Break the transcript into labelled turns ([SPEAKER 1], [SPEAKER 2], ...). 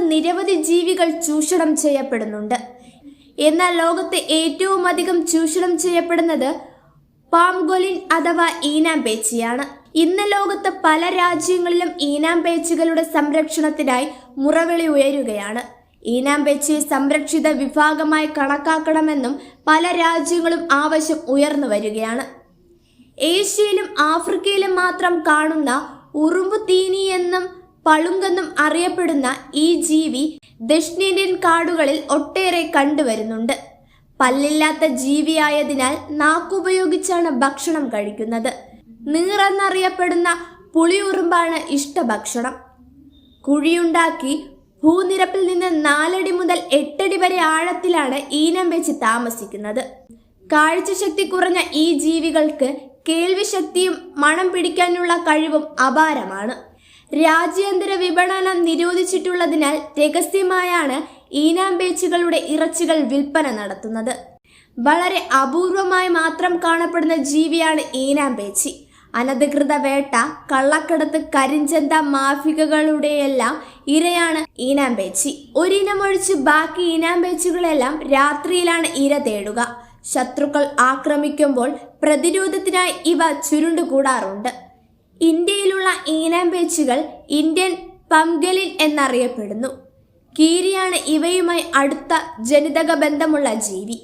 [SPEAKER 1] നിരവധി ജീവികൾ ചൂഷണം ചെയ്യപ്പെടുന്നുണ്ട്. എന്നാൽ ലോകത്ത് ഏറ്റവും അധികം ചൂഷണം ചെയ്യപ്പെടുന്നത് പാംഗൊലിൻ അഥവാ ഈനാമ്പേച്ചിയാണ് ഇന്ന് ലോകത്ത് പല രാജ്യങ്ങളിലും ഈനാമ്പേച്ചികളുടെ സംരക്ഷണത്തിനായി മുറവിളി ഉയരുകയാണ്. ഈനാമ്പേച്ചിയെ സംരക്ഷിത വിഭാഗമായി കണക്കാക്കണമെന്നും പല രാജ്യങ്ങളും ആവശ്യം ഉയർന്നു വരികയാണ്. ഏഷ്യയിലും ആഫ്രിക്കയിലും മാത്രം കാണുന്ന ഉറുമ്പു തീനി എന്നും പളുങ്കെന്നും അറിയപ്പെടുന്ന ഈ ജീവി ദക്ഷിണേന്ത്യൻ കാടുകളിൽ ഒട്ടേറെ കണ്ടുവരുന്നുണ്ട്. പല്ലില്ലാത്ത ജീവിയായതിനാൽ നാക്കുപയോഗിച്ചാണ് ഭക്ഷണം കഴിക്കുന്നത്. നീറെന്നറിയപ്പെടുന്ന പുളിയുറുമ്പാണ് ഇഷ്ടഭക്ഷണം. കുഴിയുണ്ടാക്കി ഭൂനിരപ്പിൽ നിന്ന് നാലടി മുതൽ എട്ടടി വരെ ആഴത്തിലാണ് ഈനം വെച്ച് താമസിക്കുന്നത്. കാഴ്ചശക്തി കുറഞ്ഞ ഈ ജീവികൾക്ക് കേൾവിശക്തിയും മണം പിടിക്കാനുള്ള കഴിവും അപാരമാണ്. രാജ്യാന്തര വിപണനം നിരോധിച്ചിട്ടുള്ളതിനാൽ രഹസ്യമായാണ് ഈനാം ബേച്ചുകളുടെ ഇറച്ചികൾ വിൽപ്പന നടത്തുന്നത്. വളരെ അപൂർവമായി മാത്രം കാണപ്പെടുന്ന ജീവിയാണ് ഈനാം ബേച്ചി അനധികൃത വേട്ട കള്ളക്കടത്ത് കരിഞ്ചന്ത മാഫികകളുടെയെല്ലാം ഇരയാണ് ഈനാമ്പേച്ചി ഒരിനമൊഴിച്ച് ബാക്കി ഈനാമ്പേച്ചുകളെല്ലാം രാത്രിയിലാണ് ഇര തേടുക. ശത്രുക്കൾ ആക്രമിക്കുമ്പോൾ പ്രതിരോധത്തിനായി ഇവ ചുരുണ്ടുകൂടാറുണ്ട്. ഇന്ത്യയിലുള്ള ഈനാമ്പേച്ചുകൾ ഇന്ത്യൻ പംഗലിൻ എന്നറിയപ്പെടുന്നു. കീരിയാണ് ഇവയുമായി അടുത്ത ജനിതക ബന്ധമുള്ള ജീവി.